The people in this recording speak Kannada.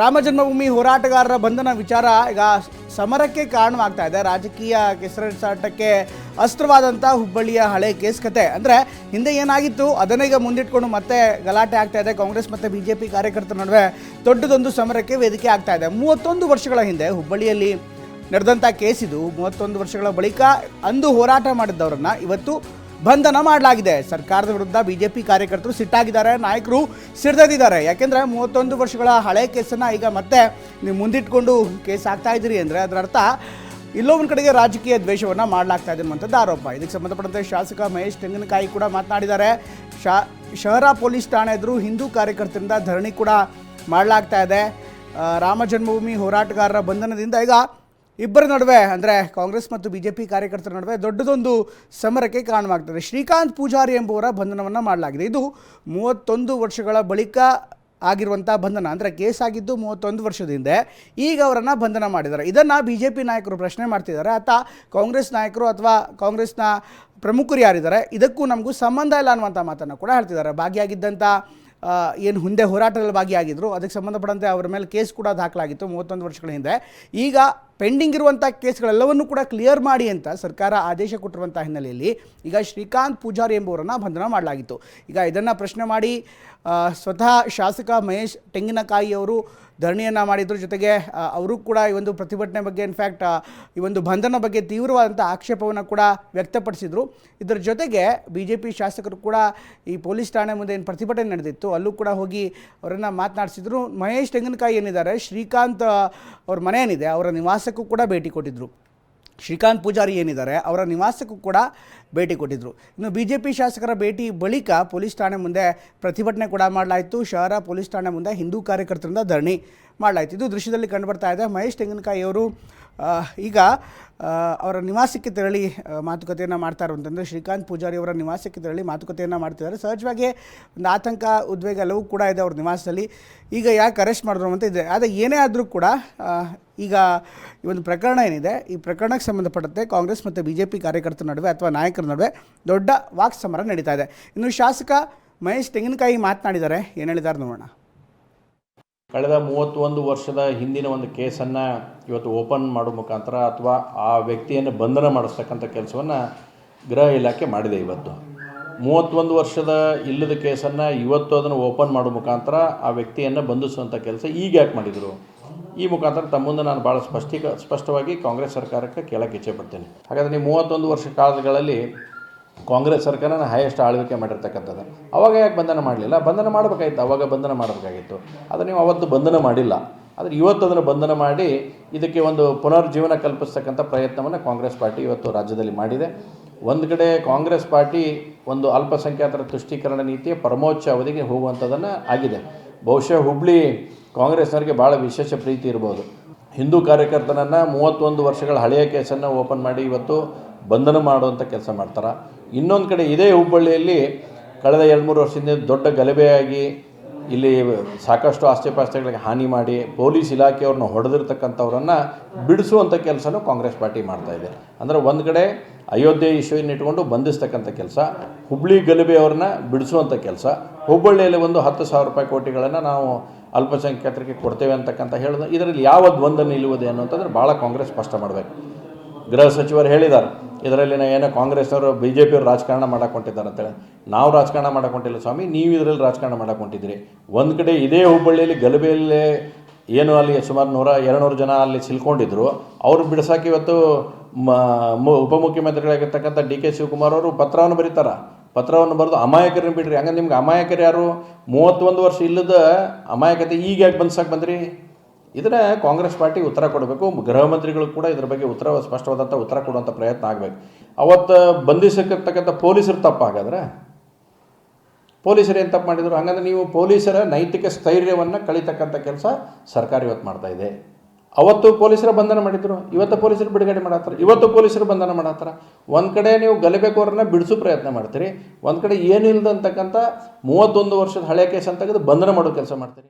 ರಾಮ ಜನ್ಮಭೂಮಿ ಹೋರಾಟಗಾರರ ಬಂಧನ ವಿಚಾರ ಈಗ ಸಮರಕ್ಕೆ ಕಾರಣವಾಗ್ತಾ ಇದೆ. ರಾಜಕೀಯ ಕೆಸರಸಾಟಕ್ಕೆ ಅಸ್ತ್ರವಾದಂಥ ಹುಬ್ಬಳ್ಳಿಯ ಹಳೆ ಕೇಸ್ ಕತೆ. ಅಂದರೆ ಹಿಂದೆ ಏನಾಗಿತ್ತು, ಅದನ್ನೇ ಈಗ ಮುಂದಿಟ್ಕೊಂಡು ಮತ್ತೆ ಗಲಾಟೆ ಆಗ್ತಾ ಇದೆ. ಕಾಂಗ್ರೆಸ್ ಮತ್ತು ಬಿ ಜೆ ಪಿ ಕಾರ್ಯಕರ್ತರ ನಡುವೆ ದೊಡ್ಡದೊಂದು ಸಮರಕ್ಕೆ ವೇದಿಕೆ ಆಗ್ತಾ ಇದೆ. ಮೂವತ್ತೊಂದು ವರ್ಷಗಳ ಹಿಂದೆ ಹುಬ್ಬಳ್ಳಿಯಲ್ಲಿ ನಡೆದಂಥ ಕೇಸ್ ಇದು. ಮೂವತ್ತೊಂದು ವರ್ಷಗಳ ಬಳಿಕ ಅಂದು ಹೋರಾಟ ಮಾಡಿದ್ದವರನ್ನು ಇವತ್ತು ಬಂಧನ ಮಾಡಲಾಗಿದೆ. ಸರ್ಕಾರದ ವಿರುದ್ಧ ಬಿಜೆಪಿ ಕಾರ್ಯಕರ್ತರು ಸಿಟ್ಟಾಗಿದ್ದಾರೆ. ನಾಯಕರು ಸಿಡ್ದಿದ್ದಾರೆ ಯಾಕೆಂದ್ರೆ ಮೂವತ್ತೊಂದು ವರ್ಷಗಳ ಹಳೆ ಕೇಸನ್ನು ಈಗ ಮತ್ತೆ ನೀವು ಮುಂದಿಟ್ಕೊಂಡು ಕೇಸ್ ಆಗ್ತಾ ಇದ್ದೀರಿ ಅಂದರೆ ಅದರ ಅರ್ಥ ಇಲ್ಲೋ ಒಂದು ಕಡೆಗೆ ರಾಜಕೀಯ ದ್ವೇಷವನ್ನು ಮಾಡಲಾಗ್ತಾ ಇದೆ ಅನ್ನುವಂಥದ್ದು ಆರೋಪ. ಇದಕ್ಕೆ ಸಂಬಂಧಪಟ್ಟಂತೆ ಶಾಸಕ ಮಹೇಶ್ ತೆಂಗಿನಕಾಯಿ ಕೂಡ ಮಾತನಾಡಿದ್ದಾರೆ. ಶಾ, ಶಹರ ಪೊಲೀಸ್ ಠಾಣೆ ಎದುರು ಹಿಂದೂ ಕಾರ್ಯಕರ್ತರಿಂದ ಧರಣಿ ಕೂಡ ಮಾಡಲಾಗ್ತಾ ಇದೆ. ರಾಮ ಜನ್ಮಭೂಮಿ ಹೋರಾಟಗಾರರ ಬಂಧನದಿಂದ ಈಗ ಇಬ್ಬರ ನಡುವೆ ಅಂದರೆ ಕಾಂಗ್ರೆಸ್ ಮತ್ತು ಬಿ ಜೆ ಪಿ ಕಾರ್ಯಕರ್ತರ ನಡುವೆ ದೊಡ್ಡದೊಂದು ಸಮರಕ್ಕೆ ಕಾರಣವಾಗ್ತದೆ. ಶ್ರೀಕಾಂತ್ ಪೂಜಾರಿ ಎಂಬುವರ ಬಂಧನವನ್ನು ಮಾಡಲಾಗಿದೆ. ಇದು ಮೂವತ್ತೊಂದು ವರ್ಷಗಳ ಬಳಿಕ ಆಗಿರುವಂಥ ಬಂಧನ. ಅಂದರೆ ಕೇಸ್ ಆಗಿದ್ದು ಮೂವತ್ತೊಂದು ವರ್ಷದ ಹಿಂದೆ ಈಗ ಅವರನ್ನು ಬಂಧನ ಮಾಡಿದ್ದಾರೆ. ಇದನ್ನು ಬಿ ಜೆ ಪಿ ನಾಯಕರು ಪ್ರಶ್ನೆ ಮಾಡ್ತಿದ್ದಾರೆ. ಅಥವಾ ಕಾಂಗ್ರೆಸ್ ನಾಯಕರು ಅಥವಾ ಕಾಂಗ್ರೆಸ್ನ ಪ್ರಮುಖರು ಯಾರಿದ್ದಾರೆ? ಇದಕ್ಕೂ ನಮಗೂ ಸಂಬಂಧ ಇಲ್ಲ ಅನ್ನುವಂಥ ಮಾತನ್ನು ಕೂಡ ಹೇಳ್ತಿದ್ದಾರೆ. ಭಾಗಿಯಾಗಿದ್ದಂಥ ಏನು ಹಿಂದೆ ಹೋರಾಟದಲ್ಲಿ ಭಾಗಿಯಾಗಿದ್ದರು ಅದಕ್ಕೆ ಸಂಬಂಧಪಟ್ಟಂತೆ ಅವರ ಮೇಲೆ ಕೇಸ್ ಕೂಡ ದಾಖಲಾಗಿತ್ತು ಮೂವತ್ತೊಂದು ವರ್ಷಗಳ ಹಿಂದೆ. ಈಗ ಪೆಂಡಿಂಗ್ ಇರುವಂಥ ಕೇಸ್ಗಳೆಲ್ಲವನ್ನು ಕೂಡ ಕ್ಲಿಯರ್ ಮಾಡಿ ಅಂತ ಸರ್ಕಾರ ಆದೇಶ ಕೊಟ್ಟಿರುವಂಥ ಹಿನ್ನೆಲೆಯಲ್ಲಿ ಈಗ ಶ್ರೀಕಾಂತ್ ಪೂಜಾರಿ ಎಂಬುವರನ್ನು ಬಂಧನ ಮಾಡಲಾಗಿತ್ತು. ಈಗ ಇದನ್ನು ಪ್ರಶ್ನೆ ಮಾಡಿ ಸ್ವತಃ ಶಾಸಕ ಮಹೇಶ್ ತೆಂಗಿನಕಾಯಿ ಅವರು ಧರಣಿಯನ್ನು ಮಾಡಿದ್ರು. ಜೊತೆಗೆ ಅವರು ಕೂಡ ಈ ಒಂದು ಪ್ರತಿಭಟನೆ ಬಗ್ಗೆ ಇನ್ಫ್ಯಾಕ್ಟ್ ಈ ಒಂದು ಬಂಧನ ಬಗ್ಗೆ ತೀವ್ರವಾದಂಥ ಆಕ್ಷೇಪವನ್ನು ಕೂಡ ವ್ಯಕ್ತಪಡಿಸಿದರು. ಇದರ ಜೊತೆಗೆ ಬಿ ಜೆ ಪಿ ಶಾಸಕರು ಕೂಡ ಈ ಪೊಲೀಸ್ ಠಾಣೆ ಮುಂದೆ ಏನು ಪ್ರತಿಭಟನೆ ನಡೆದಿತ್ತು, ಅಲ್ಲೂ ಕೂಡ ಹೋಗಿ ಅವರನ್ನು ಮಾತನಾಡಿಸಿದ್ರು. ಮಹೇಶ್ ತೆಂಗಿನಕಾಯಿ ಏನಿದ್ದಾರೆ? ಶ್ರೀಕಾಂತ್ ಅವ್ರ ಮನೆ ಏನಿದೆ? ಅವರ ನಿವಾಸಕ್ಕೂ ಕೂಡ ಭೇಟಿ ಕೊಟ್ಟಿದ್ದರು ಶ್ರೀಕಾಂತ್ ಪೂಜಾರಿ ಏನಿದ್ದಾರೆ, ಅವರ ನಿವಾಸಕ್ಕೂ ಕೂಡ ಭೇಟಿ ಕೊಟ್ಟಿದ್ದರು ಇನ್ನು ಬಿ ಜೆ ಪಿ ಶಾಸಕರ ಭೇಟಿ ಬಳಿಕ ಪೊಲೀಸ್ ಠಾಣೆ ಮುಂದೆ ಪ್ರತಿಭಟನೆ ಕೂಡ ಮಾಡಲಾಯಿತು. ಶಹರ ಪೊಲೀಸ್ ಠಾಣೆ ಮುಂದೆ ಹಿಂದೂ ಕಾರ್ಯಕರ್ತರಿಂದ ಧರಣಿ ಮಾಡಲಾಯಿತು. ಇದು ದೃಶ್ಯದಲ್ಲಿ ಕಂಡುಬರ್ತಾ ಇದೆ. ಮಹೇಶ್ ತೆಂಗಿನಕಾಯಿ ಅವರು ಈಗ ಅವರ ನಿವಾಸಕ್ಕೆ ತೆರಳಿ ಮಾತುಕತೆಯನ್ನು ಮಾಡ್ತಾ ಇರುವಂತಂದರೆ ಶ್ರೀಕಾಂತ್ ಪೂಜಾರಿ ಅವರ ನಿವಾಸಕ್ಕೆ ತೆರಳಿ ಮಾತುಕತೆಯನ್ನು ಮಾಡ್ತಿದ್ದಾರೆ. ಸಹಜವಾಗಿ ಒಂದು ಆತಂಕ, ಉದ್ವೇಗ ಎಲ್ಲವೂ ಕೂಡ ಇದೆ ಅವ್ರ ನಿವಾಸದಲ್ಲಿ. ಈಗ ಯಾಕೆ ಅರೆಸ್ಟ್ ಮಾಡಿದ್ರು ಅಂತ ಇದೆ. ಆದರೆ ಏನೇ ಆದರೂ ಕೂಡ ಈಗ ಈ ಒಂದು ಪ್ರಕರಣ ಏನಿದೆ, ಈ ಪ್ರಕರಣಕ್ಕೆ ಸಂಬಂಧಪಟ್ಟಂತೆ ಕಾಂಗ್ರೆಸ್ ಮತ್ತು ಬಿ ಜೆ ಪಿ ಕಾರ್ಯಕರ್ತರ ನಡುವೆ ಅಥವಾ ನಾಯಕರ ನಡುವೆ ದೊಡ್ಡ ವಾಕ್ ಸಮರ ನಡೀತಾ ಇದೆ. ಇನ್ನು ಶಾಸಕ ಮಹೇಶ್ ತೆಂಗಿನಕಾಯಿ ಮಾತನಾಡಿದ್ದಾರೆ. ಏನು ಹೇಳಿದ್ದಾರೆ ನೋಡೋಣ. ಕಳೆದ ಮೂವತ್ತೊಂದು ವರ್ಷದ ಹಿಂದಿನ ಒಂದು ಕೇಸನ್ನು ಇವತ್ತು ಓಪನ್ ಮಾಡೋ ಮುಖಾಂತರ ಅಥವಾ ಆ ವ್ಯಕ್ತಿಯನ್ನು ಬಂಧನ ಮಾಡಿಸ್ತಕ್ಕಂಥ ಕೆಲಸವನ್ನು ಗೃಹ ಇಲಾಖೆ ಮಾಡಿದೆ ಇವತ್ತು. ಮೂವತ್ತೊಂದು ವರ್ಷದ ಇಲ್ಲದ ಕೇಸನ್ನು ಇವತ್ತು ಅದನ್ನು ಓಪನ್ ಮಾಡೋ ಮುಖಾಂತರ ಆ ವ್ಯಕ್ತಿಯನ್ನು ಬಂಧಿಸುವಂಥ ಕೆಲಸ ಈಗ ಯಾಕೆ ಮಾಡಿದರು? ಈ ಮುಖಾಂತರ ತಮ್ಮ ನಾನು ಭಾಳ ಸ್ಪಷ್ಟೀಕ, ಸ್ಪಷ್ಟವಾಗಿ ಕಾಂಗ್ರೆಸ್ ಸರ್ಕಾರಕ್ಕೆ ಕೇಳಕ್ಕೆ ಇಚ್ಛೆ ಪಡ್ತೇನೆ. ಹಾಗಾದರೆ ನೀವು ಮೂವತ್ತೊಂದು ವರ್ಷ ಕಾಲಗಳಲ್ಲಿ ಕಾಂಗ್ರೆಸ್ ಸರ್ಕಾರನ ಹೈಯೆಸ್ಟ್ ಆಳ್ವಿಕೆ ಮಾಡಿರ್ತಕ್ಕಂಥದ್ದು. ಅವಾಗ ಯಾಕೆ ಬಂಧನ ಮಾಡಲಿಲ್ಲ? ಬಂಧನ ಮಾಡಬೇಕಾಗಿತ್ತು. ಅವಾಗ ಬಂಧನ ಮಾಡಬೇಕಾಗಿತ್ತು. ಆದರೆ ನೀವು ಅವತ್ತು ಬಂಧನ ಮಾಡಿಲ್ಲ. ಆದರೆ ಇವತ್ತು ಅದನ್ನು ಬಂಧನ ಮಾಡಿ ಇದಕ್ಕೆ ಒಂದು ಪುನರ್ಜೀವನ ಕಲ್ಪಿಸ್ತಕ್ಕಂಥ ಪ್ರಯತ್ನವನ್ನು ಕಾಂಗ್ರೆಸ್ ಪಾರ್ಟಿ ಇವತ್ತು ರಾಜ್ಯದಲ್ಲಿ ಮಾಡಿದೆ. ಒಂದು ಕಡೆ ಕಾಂಗ್ರೆಸ್ ಪಾರ್ಟಿ ಒಂದು ಅಲ್ಪಸಂಖ್ಯಾತರ ತುಷ್ಟೀಕರಣ ನೀತಿಯ ಪರಮೋಚ್ಚ ಅವಧಿಗೆ ಹೋಗುವಂಥದ್ದನ್ನು ಆಗಿದೆ. ಬಹುಶಃ ಹುಬ್ಳಿ ಕಾಂಗ್ರೆಸ್ನವರಿಗೆ ಭಾಳ ವಿಶೇಷ ಪ್ರೀತಿ ಇರ್ಬೋದು. ಹಿಂದೂ ಕಾರ್ಯಕರ್ತನನ್ನು ಮೂವತ್ತೊಂದು ವರ್ಷಗಳ ಹಳೆಯ ಕೇಸನ್ನು ಓಪನ್ ಮಾಡಿ ಇವತ್ತು ಬಂಧನ ಮಾಡುವಂಥ ಕೆಲಸ ಮಾಡ್ತಾರೆ. ಇನ್ನೊಂದು ಕಡೆ ಇದೇ ಹುಬ್ಬಳ್ಳಿಯಲ್ಲಿ ಕಳೆದ ಎರಡು ಮೂರು ವರ್ಷದಿಂದ ದೊಡ್ಡ ಗಲಭೆಯಾಗಿ ಇಲ್ಲಿ ಸಾಕಷ್ಟು ಆಸ್ತಿಪಾಸ್ತಿಗಳಿಗೆ ಹಾನಿ ಮಾಡಿ ಪೊಲೀಸ್ ಇಲಾಖೆಯವ್ರನ್ನ ಹೊಡೆದಿರ್ತಕ್ಕಂಥವ್ರನ್ನು ಬಿಡಿಸುವಂಥ ಕೆಲಸನೂ ಕಾಂಗ್ರೆಸ್ ಪಾರ್ಟಿ ಮಾಡ್ತಾ ಇದೆ. ಅಂದರೆ ಒಂದು ಕಡೆ ಅಯೋಧ್ಯೆ ಇಶ್ಯೂನ ಇಟ್ಕೊಂಡು ಬಂಧಿಸ್ತಕ್ಕಂಥ ಕೆಲಸ ಹುಬ್ಬಳ್ಳಿ ಗಲಭೆಯವ್ರನ್ನ ಬಿಡಿಸುವಂಥ ಕೆಲಸ, ಹುಬ್ಬಳ್ಳಿಯಲ್ಲಿ ಒಂದು ಹತ್ತು ಸಾವಿರ ರೂಪಾಯಿ ಕೋಟಿಗಳನ್ನು ನಾವು ಅಲ್ಪಸಂಖ್ಯಾತರಿಗೆ ಕೊಡ್ತೇವೆ ಅಂತಕ್ಕಂಥ ಹೇಳಿದ, ಇದರಲ್ಲಿ ಯಾವ ದ್ವಂದ್ವ ನಿಲ್ಲುವುದೇ ಅನ್ನೋಂಥದ್ರೆ ಭಾಳ ಕಾಂಗ್ರೆಸ್ ಸ್ಪಷ್ಟ ಮಾಡಬೇಕು. ಗೃಹ ಸಚಿವರು ಹೇಳಿದ್ದಾರೆ ಇದರಲ್ಲಿ ಏನೋ ಕಾಂಗ್ರೆಸ್ನವರು ಬಿ ಜೆ ಪಿಯವರು ರಾಜಕಾರಣ ಮಾಡಕ್ಕೆ ಅಂತೇಳಿ. ನಾವು ರಾಜಕಾರಣ ಮಾಡಕ್ಕೆ ಸ್ವಾಮಿ, ನೀವು ಇದರಲ್ಲಿ ರಾಜಕಾರಣ ಮಾಡಕ್ಕೆ ಹೊಂಟಿದ್ರಿ ಒಂದು ಕಡೆ ಇದೇ ಹುಬ್ಬಳ್ಳಿಯಲ್ಲಿ ಗಲಭೆಯಲ್ಲಿ ಏನು ಅಲ್ಲಿ ಸುಮಾರು ನೂರ ಎರಡುನೂರು ಜನ ಅಲ್ಲಿ ಸಿಲ್ಕೊಂಡಿದ್ರು. ಅವ್ರು ಬಿಡಿಸೋಕೆ ಇವತ್ತು ಮು- ಉಪಮುಖ್ಯಮಂತ್ರಿಗಳಾಗಿರ್ತಕ್ಕಂಥ ಡಿ ಕೆ ಶಿವಕುಮಾರ್ ಅವರು ಪತ್ರವನ್ನು ಬರೀತಾರೆ. ಪತ್ರವನ್ನು ಬರೆದು ಅಮಾಯಕರನ್ನು ಬಿಡ್ರಿ. ಹಂಗಂದ್ರೆ ನಿಮ್ಗೆ ಅಮಾಯಕರು ಯಾರು? ಮೂವತ್ತೊಂದು ವರ್ಷ ಇಲ್ಲದ ಅಮಾಯಕತೆ ಈಗ ಯಾಕೆ ಬಂದ್ಸಕ್ಕೆ ಬಂದ್ರಿ? ಇದನ್ನ ಕಾಂಗ್ರೆಸ್ ಪಾರ್ಟಿ ಉತ್ತರ ಕೊಡಬೇಕು, ಗೃಹ ಮಂತ್ರಿಗಳು ಕೂಡ ಇದ್ರ ಬಗ್ಗೆ ಉತ್ತರ ಸ್ಪಷ್ಟವಾದಂಥ ಉತ್ತರ ಕೊಡುವಂಥ ಪ್ರಯತ್ನ ಆಗಬೇಕು. ಅವತ್ತು ಬಂಧಿಸಕ್ಕಿರ್ತಕ್ಕಂಥ ಪೊಲೀಸರು ತಪ್ಪು ಹಾಗಾದ್ರೆ? ಪೊಲೀಸರು ಏನು ತಪ್ಪು ಮಾಡಿದರು? ಹಾಗಂದ್ರೆ ನೀವು ಪೊಲೀಸರ ನೈತಿಕ ಸ್ಥೈರ್ಯವನ್ನು ಕಳಿತಕ್ಕಂಥ ಕೆಲಸ ಸರ್ಕಾರ ಇವತ್ತು ಮಾಡ್ತಾ ಇದೆ. ಅವತ್ತು ಪೊಲೀಸರ ಬಂಧನ ಮಾಡಿದ್ರು, ಇವತ್ತು ಪೊಲೀಸರು ಬಿಡುಗಡೆ ಮಾಡತ್ತಾರೆ, ಇವತ್ತು ಪೊಲೀಸರು ಬಂಧನ ಮಾಡತ್ತಾರ? ಒಂದು ಕಡೆ ನೀವು ಗಲಭೆಕೋರನ್ನ ಬಿಡಿಸೋ ಪ್ರಯತ್ನ ಮಾಡ್ತೀರಿ, ಒಂದು ಕಡೆ ಏನಿಲ್ಲದಂತಕ್ಕಂಥ ಮೂವತ್ತೊಂದು ವರ್ಷದ ಹಳೆ ಕೇಸ್ ಅಂತ ತೆಗೆದು ಬಂಧನ ಮಾಡೋ ಕೆಲಸ ಮಾಡ್ತೀರಿ.